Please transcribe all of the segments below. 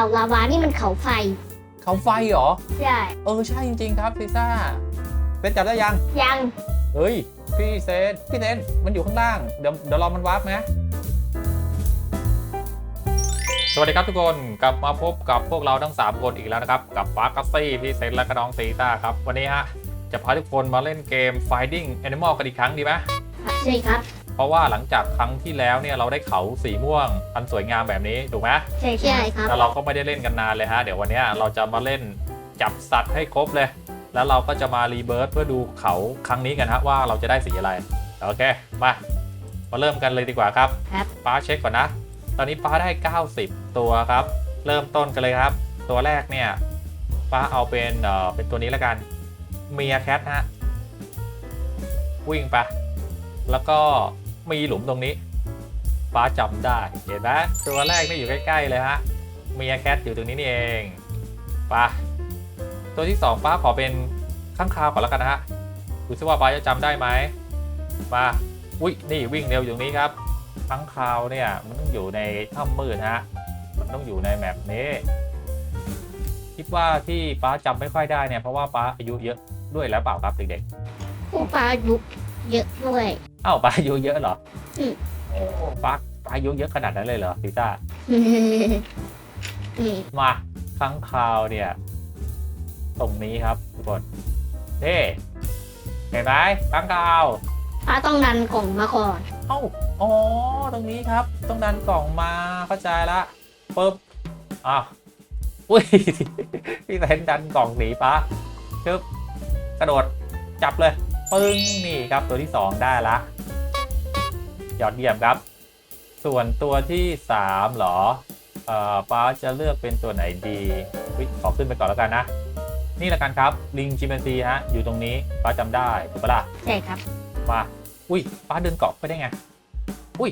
เขาลาวานี่มันเขาไฟ เขาไฟเหรอ ใช่ เออใช่จริง ๆ ครับซีซ่าเป็นจับได้ยัง ยัง เฮ้ย พี่เซนพี่เซนมันอยู่ข้างล่าง เดี๋ยวเดี๋ยวรอมันวาร์ปนะ สวัสดีครับทุกคน กลับมาพบกับพวกเราทั้ง 3 คนอีกแล้วนะครับ กับปาร์กัสซี่พี่เซนและก็น้องซีต้าครับ วันนี้ฮะจะพาทุกคนมาเล่นเกม Finding Animal กันอีกครั้งดีไหมใช่ครับเพ ราะว่าหลังจากครั้งที่แล้วเนี่ยเราได้เขาสีม่วงอันสวยงามแบบนี้ถูกไหมใช่ใช่ครับแล้วเราก็ไม่ได้เล่นกันนานเลยฮะเดี๋ยววันเนี้ยเราจะมาเล่นจับสัตว์ให้ครบเลย แล้วเราก็จะมารีเบิร์ตเพื่อดูเขาครั้งนี้กันฮะว่าเราจะได้สีอะไรโอเคมามาเริ่มกันเลยดีกว่าครับครับป้าเช็คก่อนนะ ตอนนี้ป้าได้ 90 ตัวครับ เริ่มต้นกันเลยครับ ตัวแรกเนี่ยป้าเอาเป็นเอ่อเป็นตัวนี้แล้วกันเมียแคทฮะวิ่งไปแล้วก็ มีหลุมตรงนี้ป้าจำได้ เห็นไหมตัวแรกนี่อยู่ใกล้ ๆ เลยฮะเมียแคทอยู่ตรงนี้นี่เองป้าตัวที่สองป้าขอเป็นข้างคาวก่อนแล้วกันนะฮะดูซิว่าป้าจะจำได้ไหมมาอุ้ยนี่วิ่งเร็วอยู่นี้ครับข้างคาวเนี่ยมันต้องอยู่ในถ้ำมืดฮะมันต้องอยู่ในแมปนี้คิดว่าที่ป้าจำไม่ค่อยได้เนี่ยเพราะว่าป้าอายุเยอะด้วยแล้วเปล่าครับเด็กผู้ปลายุ เยอะด้วยๆอ้าวป้าอายุเยอะเหรออืม โอ้ป้าป้าอายุเยอะขนาดนั้นเลยเหรอพิต้านี่มาค้างคาวเนี่ย ตรงนี้ครับทุกคนเฮ้เห็นไหมค้างคาวปลาต้องดันกล่องมาก่อนเอ้า อ๋อ ตรงนี้ครับต้องดันกล่องมา เข้าใจละปึ๊บอะอุ้ย พี่แทนดันกล่องหนีปะชึบกระโดด จับเลย ปึ้งนี่ครับตัวที่สองได้ละ ยอดเยี่ยมครับ ส่วนตัวที่สามเหรอเอ่อป้าจะเลือกเป็นตัวไหนดีอุ๊ยขอขึ้นไปก่อนแล้วกันนะ นี่ละกันครับลิงจิมแปนซีฮะอยู่ตรงนี้ป้าจำได้ถูกปะล่ะใช่ครับมาอุ้ยป้าเดินเกาะไปได้ไงอุ้ย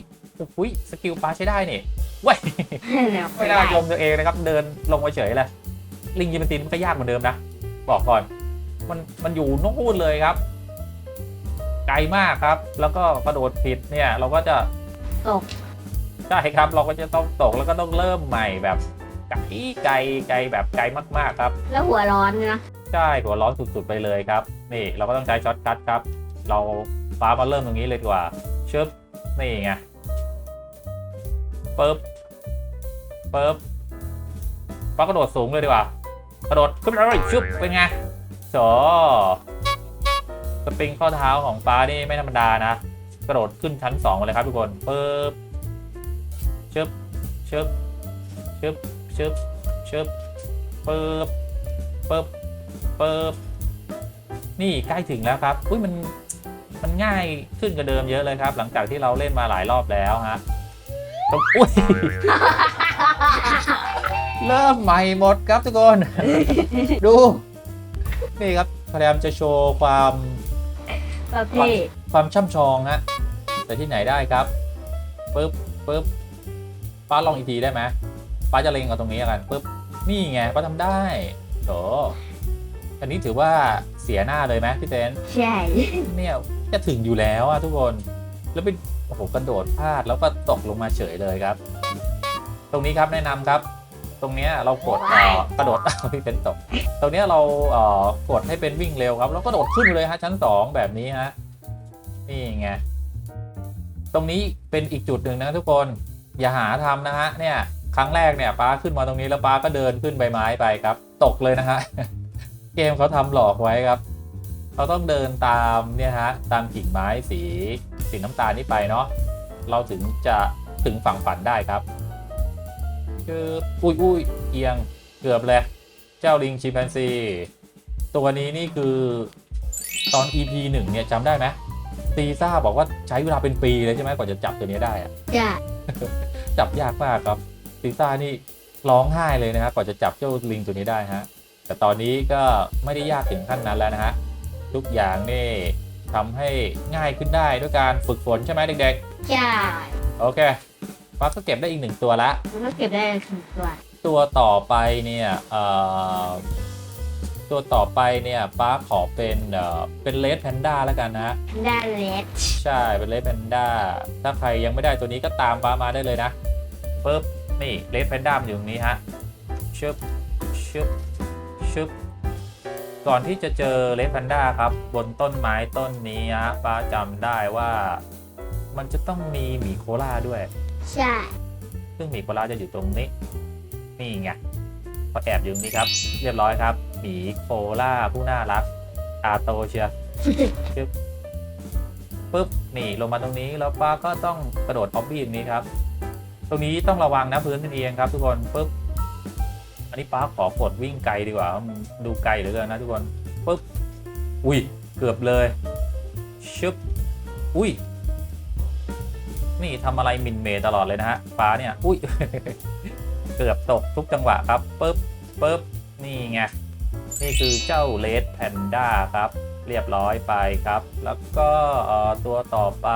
อุ้ยสกิลป้าใช้ได้นี่เว้ยไม่น่ายมตัวเองนะครับเดินลงไปเฉยเลยลิงจิมแปนซีมันก็ยากเหมือนเดิมนะ บอกก่อน มันมันอยู่นู่นเลยครับ ไกลมากครับ แล้วก็กระโดดผิดเนี่ยเราก็จะตกใช่ครับ เราก็จะต้องตกแล้วก็ต้องเริ่มใหม่แบบไกลไกลไกลแบบไกลมากๆครับ แล้วหัวร้อนนะใช่หัวร้อนสุดๆไปเลยครับ นี่เราก็ต้องใช้ช็อตคัทครับ เราฟ้ามาเริ่มตรงนี้เลยดีกว่าชึบนี่ไงปึ๊บปึ๊บฟ้ากระโดดสูงเลยดีกว่า กระโดดขึ้นไปเลยชึบเป็นไงโสส ปริงข้อเท้าของฟ้านี่ไม่ธรรมดานะ กระโดดขึ้นชั้นสองมาเลยครับทุกคนปึ๊บชึบชึบชึบชึบชึบปึ๊บปึ๊บปึ๊บนี่ใกล้ถึงแล้วครับอุ้ยมันมันง่ายขึ้นกว่าเดิมเยอะเลยครับ หลังจากที่เราเล่นมาหลายรอบแล้วฮะตรงอุ้ยเริ่มใหม่หมดครับทุกคน ดู นี่ครับพยายามจะโชว์ความ ประเภทความช่ำชองฮะแต่ที่ไหนได้ครับปึ๊บปึ๊บป้าลองอีกทีได้ไหมป้าจะเล็งเอาตรงนี้กันปึ๊บนี่ไงป้าทำได้โถอันนี้ถือว่าเสียหน้าเลยไหมพี่เต้นใช่เนี่ยจะถึงอยู่แล้วอะทุกคนแล้วเป็นโอ้โหกระโดดพลาดแล้วก็ตกลงมาเฉยเลยครับ ตรงนี้ครับแนะนำครับ ตรงเนี้ยเรากดเอ่อกระโดด พี่เป็นตก ตรงเนี้ยเราเอ่อกดให้เป็นวิ่งเร็วครับ แล้วก็โดดขึ้นเลยฮะชั้นสองแบบนี้ฮะนี่ไงตรงนี้เป็นอีกจุดหนึ่งนะทุกคนอย่าหาทำนะฮะเนี่ยครั้งแรกเนี่ยป้าขึ้นมาตรงนี้แล้วป้าก็เดินขึ้นใบไม้ไปครับ ตกเลยนะฮะเกมเขาทำหลอกไว้ครับเราต้องเดินตามเนี่ยฮะตามกิ่งไม้สีสีน้ำตาลนี้ไปเนาะเราถึงจะถึงฝั่งฝันได้ครับ คืออุ้ยอุ้ยเอียงเกือบเลยเจ้าลิงชิมแปนซี ตัวนี้นี่คือตอน EP หนึ่งเนี่ยจำได้ไหมซีซ่าบอกว่าใช้เวลาเป็นปีเลยใช่ไหมกว่าจะจับตัวนี้ได้อะจ้ะจับยากมากครับซีซ่านี่ร้องไห้เลยนะครับกว่าจะจับเจ้าลิงตัวนี้ได้ฮะแต่ตอนนี้ก็ไม่ได้ยากถึงขั้นนั้นแล้วนะฮะทุกอย่างนี่ทำให้ง่ายขึ้นได้ด้วยการฝึกฝนใช่ไหมเด็กใช่ๆโอเค ฟ้าก็เก็บได้อีกหนึ่งตัวละ มันก็เก็บได้ถึงตัวตัวต่อไปเนี่ยเอ่อตัวต่อไปเนี่ยป้าขอเป็นเอ่อเป็นเลดแพนด้าแล้วกันนะด้านเลสใช่เป็นเลดแพนด้าถ้าใครยังไม่ได้ตัวนี้ก็ตามป้ามาได้เลยนะปึ๊บนี่เลดแพนด้ามันอยู่ตรงนี้ฮะชึบชึบชึบก่อนที่จะเจอเลดแพนด้าครับ บนต้นไม้ต้นนี้ฮะป้าจำได้ว่า มันจะต้องมีหมีโคล่าด้วย ใช่ ซึ่งหมีโคล่าจะอยู่ตรงนี้ นี่ไงเขาแอบอยู่ตรงนี้ครับ เรียบร้อยครับ หมีโคล่าผู้น่ารัก ตาโตเชียวชึบปุ๊บนี่ลงมาตรงนี้แล้วป้าก็ต้องกระโดดออบบี้ตรงนี้ครับ ตรงนี้ต้องระวังนะพื้นเป็นเอียงครับทุกคนปุ๊บอันนี้ป้าขอกดวิ่งไกลดีกว่ามันดูไกลเหลือเกินนะทุกคนปุ๊บอุ้ยเกือบเลยชึบอุ้ย นี่ทำอะไรมินเมย์ตลอดเลยนะฮะฟ้าเนี่ย อุ้ย เกือบตกทุกจังหวะครับปุ๊บปุ๊บนี่ไง นี่คือเจ้าเลดแพนด้าครับ เรียบร้อยไปครับ แล้วก็เอ่อตัวต่อไป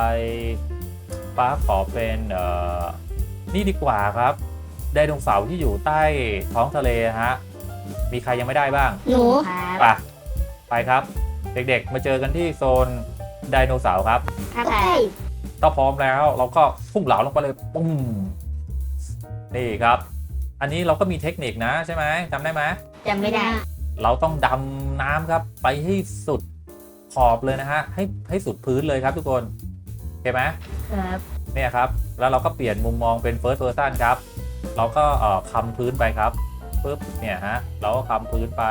ป้าขอเป็นเอ่อนี่ดีกว่าครับไดโนเสาร์ที่อยู่ใต้ท้องทะเลฮะ มีใครยังไม่ได้บ้างหนูครับไปไปครับ เด็กๆ มาเจอกันที่โซนไดโนเสาร์ครับ ครับ ถ้าพร้อมแล้วเราก็พุ่งเหลาลงไปเลยปุ้มนี่ครับ อันนี้เราก็มีเทคนิคนะใช่ไหมจำได้ไหมจำไม่ได้ เราต้องดำน้ำครับ ไปให้สุดขอบเลยนะฮะให้ให้สุดพื้นเลยครับทุกคนโอเคไหมครับเนี่ยครับ แล้วเราก็เปลี่ยนมุมมองเป็น first person ครับ เราก็เอ่อคำพื้นไปครับปุ๊บเนี่ยฮะเราก็คำพื้นไป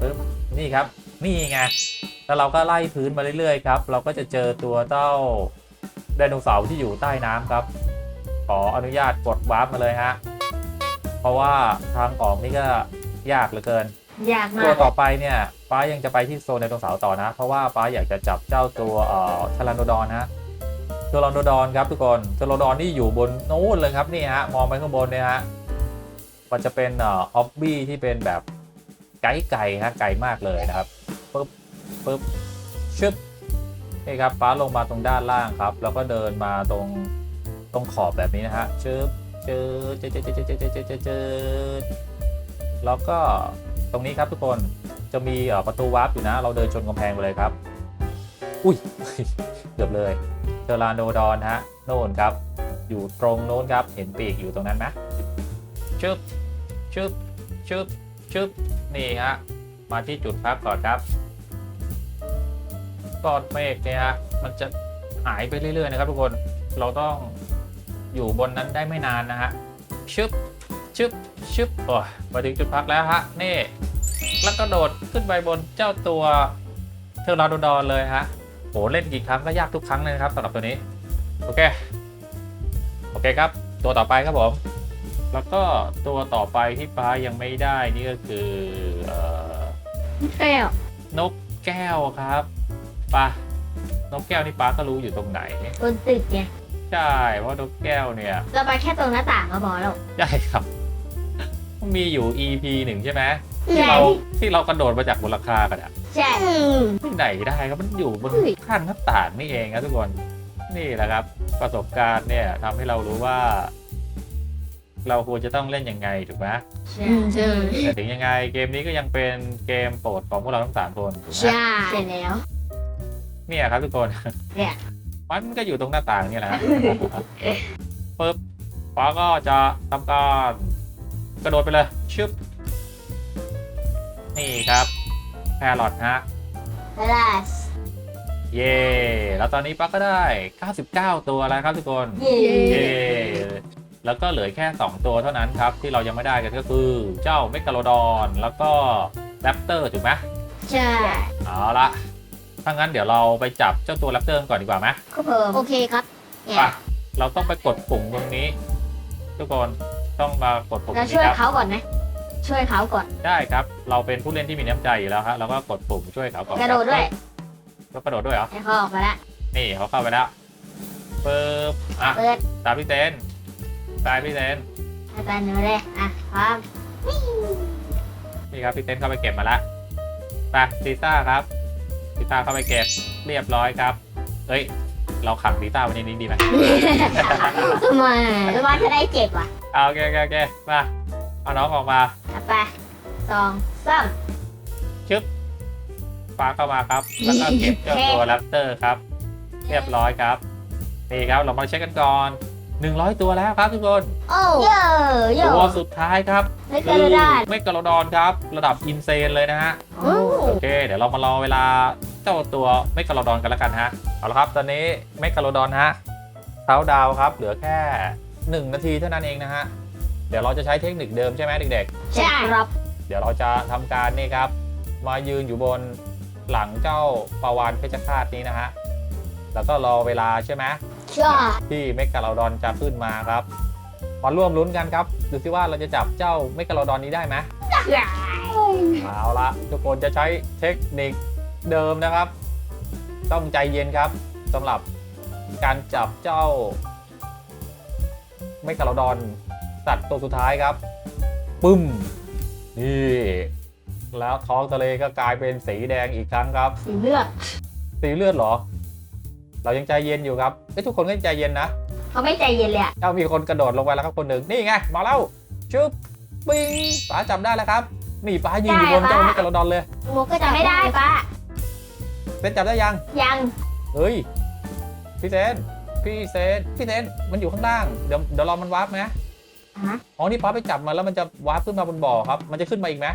ปุ๊บนี่ครับ นี่ไง แล้วเราก็ไล่พื้นมาเรื่อยๆครับ เราก็จะเจอตัวเจ้าไดโนเสาร์ที่อยู่ใต้น้ำครับ ขออนุญาตกดวาร์ปมาเลยฮะ เพราะว่าทางออกนี่ก็ยากเหลือเกิน ยากมาตัวกต่อไปเนี่ยป้ายังจะไปที่โซนไดโนเสาร์ต่อนะ เพราะว่าป้าอยากจะจับเจ้าตัวเอ่อทารันโดดอนฮะทารันโดดอนครับทุกคนทารันโดดอนนี่อยู่บนโน้นเลยครับนี่ฮะมองไปข้างบนเนี่ยฮะมันจะเป็นเอ่อออบบี้ที่เป็นแบบไก่ไก่ฮะไก่มากเลยนะครับ ปึ๊บชึบนี่ครับป้าลงมาตรงด้านล่างครับ แล้วก็เดินมาตรงตรงขอบแบบนี้นะฮะชึบเจอเจอเจอเจอเจอเจอเจอเจอเจอแล้วก็ตรงนี้ครับทุกคนจะมีเอ่อประตูวาร์ปอยู่นะ เราเดินชนกำแพงไปเลยครับ อุ้ยเกือบเลยเจอรานโดดอนฮะโน่นครับ อยู่ตรงโน้นครับเห็นปีกอยู่ตรงนั้นไหมชึบชึบชึบชึบนี่ฮะมาที่จุดพักก่อนครับ ก้อนเมฆเนี่ยฮะมันจะหายไปเรื่อยๆนะครับทุกคนเราต้องอยู่บนนั้นได้ไม่นานนะฮะชึบชึบชึบโอ้ยมาถึงจุดพักแล้วฮะนี่แล้วก็โดดขึ้นไปบนเจ้าตัวเทอร์ราโดดอนเลยฮะโหเล่นกี่ครั้งก็ยากทุกครั้งเลยนะครับสำหรับตัวนี้ โอเค โอเคครับ ตัวต่อไปครับผม แล้วก็ตัวต่อไปที่ป้ายังไม่ได้นี่ก็คือ เอ่อแก้วนกแก้วครับ ป้านกแก้วนี่ป้าก็รู้อยู่ตรงไหน บนตึกไงใช่ เพราะนกแก้วเนี่ยเราไปแค่ตรงหน้าต่างก็พอแล้วใช่ครับ มีอยู่ EP หนึ่งใช่ไหมใช่ที่เราที่เรากระโดดมาจากบนหลังคากันอะใช่ ที่ไหนได้ครับมันอยู่บนเฮ้ย ขั้นหน้าต่างนี่เองครับทุกคนนี่แหละครับ ประสบการณ์เนี่ยทำให้เรารู้ว่า เราควรจะต้องเล่นยังไงถูกไหม ใช่ใช่แต่ถึงยังไงเกมนี้ก็ยังเป็นเกมโปรดของพวกเราทั้งสามคนถูกไหมใช่เสร็จแล้ว เนี่ยครับทุกคนเนี่ย มันก็อยู่ตรงหน้าต่างนี่แหละปึ๊บฟ้าก็จะทำการกระโดดไปเลยชึบนี่ครับแครอทฮะลาสเย่แล้วตอนนี้ป้าก็ได้ 99 ตัวแล้วครับทุกคนเย้เย่แล้วก็เหลือแค่ 2 ตัวเท่านั้นครับ ที่เรายังไม่ได้กันก็คือเจ้าเมกาโลดอน แล้วก็แรปเตอร์ถูกไหมใช่ เอาละ ถ้างั้นเดี๋ยวเราไปจับเจ้าตัวแรปเตอร์ก่อนดีกว่าไหมก็เพิ่มโอเคครับเนี่ไปยเราต้องไปกดปุ่มตรงนี้ ทุกคนต้องมากดปุ่มเรานี้ช่วยครับเขาก่อนไหมช่วยเขาก่อน ได้ครับ เราเป็นผู้เล่นที่มีน้ำใจอยู่แล้วฮะเราก็กดปุ่มช่วยเขาก่อนกระโดดด้วย ก็กระโดดด้วยเหรอ ให้เขาออกมาละนี่เขาเข้าไปแล้วปึ๊บอะเปิดตามพี่เต้นตายพี่เต้นอาจารย์หนูเลยอะพร้อมนี่ครับพี่เต้นเข้าไปเก็บมาแล้วไปซีซ่าครับ ซีซ่าเข้าไปเก็บเรียบร้อยครับ เอ้ย เราขังซีซ่าไว้ในนี้ดีไหมทำไมหรือว่าจะได้เจ็บว่ะเอาโอเคโอเคโอเคมาเอาน้องออกมาอะไปสองสามชึบปลาเข้ามาครับ แล้วก็เก็บเจ้าตัวแรปเตอร์ครับ เรียบร้อยครับนี่ครับเรามาเช็คกันก่อน100 ตัวแล้วครับทุกคนโอ้เยอะเยอะตัวสุดท้ายครับไม่เกินได้ไม่กระดอนครับ ระดับอินเซนเลยนะฮะโอ้ โอเค เดี๋ยวเรามารอเวลาเจ้าตัวไม่กระดอนกันแล้วกันฮะ เอาละครับ ตอนนี้ไม่กระดอนฮะเท้าดาวครับ เหลือแค่ 1 นาทีเท่านั้นเองนะฮะ เดี๋ยวเราจะใช้เทคนิคเดิมใช่ไหมเด็กใช่ครับๆ เดี๋ยวเราจะทำการนี่ครับ มายืนอยู่บนหลังเจ้าปาวานเพชรฆาตนี้นะฮะ แล้วก็รอเวลาใช่ไหม ใช่ที่เมกาโลดอนจะขึ้นมาครับมาร่วมลุ้นกันครับ ดูซิว่าเราจะจับเจ้าเมกาโลดอนนี้ได้ไหม เอาละทุกคนจะใช้เทคนิคเดิมนะครับ ต้องใจเย็นครับสำหรับการจับเจ้าเมกาโลดอนสัตว์ตัวสุดท้ายครับ ปึ้ม นี่ แล้วท้องทะเลก็กลายเป็นสีแดงอีกครั้งครับ สีเลือด สีเลือดเหรอ เรายังใจเย็นอยู่ครับเอ้ยทุกคนก็ยังใจเย็นนะเขาไม่ใจเย็นเลยอะเอ้ามีคนกระโดดลงไปแล้วครับคนหนึ่งนี่ไงมาแล้วชึบปิงป๋าจับได้แล้วครับ นี่ป๋ายืนอยู่บนเจ้าเมกาโลดอนเลยโมก็จะไม่ได้ป้าเซนจับได้ยัง ยังเฮ้ยพี่เซนพี่เซนพี่เซนมันอยู่ข้างล่างเดี๋ยวเดี๋ยวรอมันวาร์ปไหมฮะอ๋อนี่ป้าไปจับมันแล้วมันจะวาร์ปขึ้นมาบนบ่อครับ มันจะขึ้นมาอีกไหม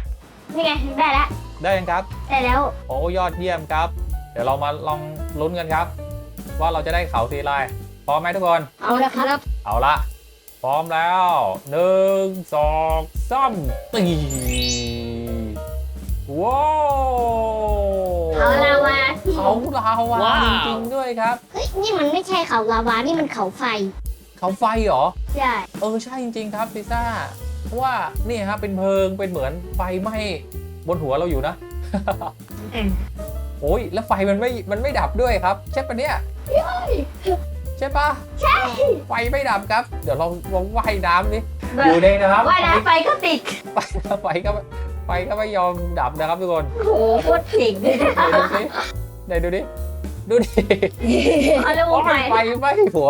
นี่ไงได้แล้วได้ยังครับ ได้แล้ว โอ้ยอดเยี่ยมครับ เดี๋ยวเรามาลองลุ้นกันครับ ว่าเราจะได้เขาสีลายพร้อมไหมทุกคน เอาละครับ เอาละพร้อมแล้วหนึ่งสองสามตี เขาลาวาว้าว จริงๆด้วยครับ เฮ้ย นี่มันไม่ใช่เขาลาวา นี่มันเขาไฟ เขาไฟเหรอ ใช่ เออ ใช่จริง ๆ ครับพิซซ่าเพราะว่านี่ครับเป็นเพลิงเป็นเหมือนไฟไหม้บนหัวเราอยู่นะโอ้ยแล้วไฟมันไม่มันไม่ดับด้วยครับ ใช่ปะเนี่ยใช่ปะใช่ ไฟไม่ดับครับ เดี๋ยวลองลองว่ายน้ำดิอยู่ในน้ำว่ายน้ำไปก็ติด ไฟไฟก็ไฟก็ไม่ยอมดับนะครับทุกคนโอ้โหโคตรเจ๋งเลยไหนดูสิ ไหนดูดิ ดูดิเขาเรียกโอ้ว่าไฟยไฟไหม้หัว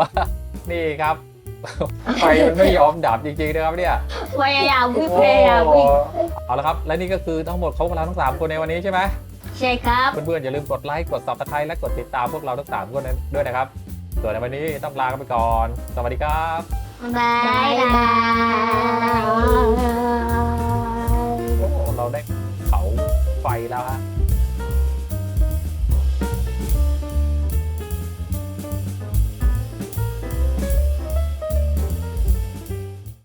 นี่ครับ ไฟมันไม่ยอมดับจริงๆนะครับเนี่ย พยายามวิ่งพยายามวิ่งเอาละครับ และนี่ก็คือทั้งหมดของพวกเราทั้ง 3 คนในวันนี้ใช่ไหมใช่ครับ เพื่อนๆ อย่าลืมกดไลค์ กด subscribe และกดติดตามพวกเราทั้ง 3 คนด้วยนะครับ ส่วนในวันนี้ต้องลากันไปก่อน สวัสดีครับบายบายโอ้เราได้เขาไฟแล้วฮะ